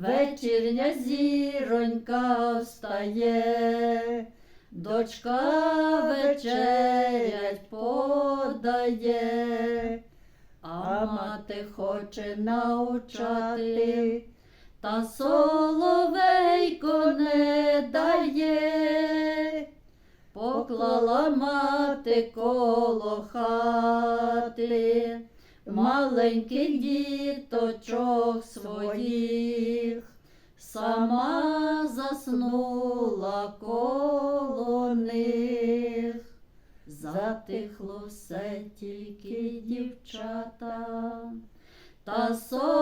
вечірня зіронька встає, дочка вечерять подає, а мати хоче навчати, та соловейко не дає. Поклала мати коло хати маленьких діточок своїх, сама заснула коло них, затихло все тільки дівчата, та соловей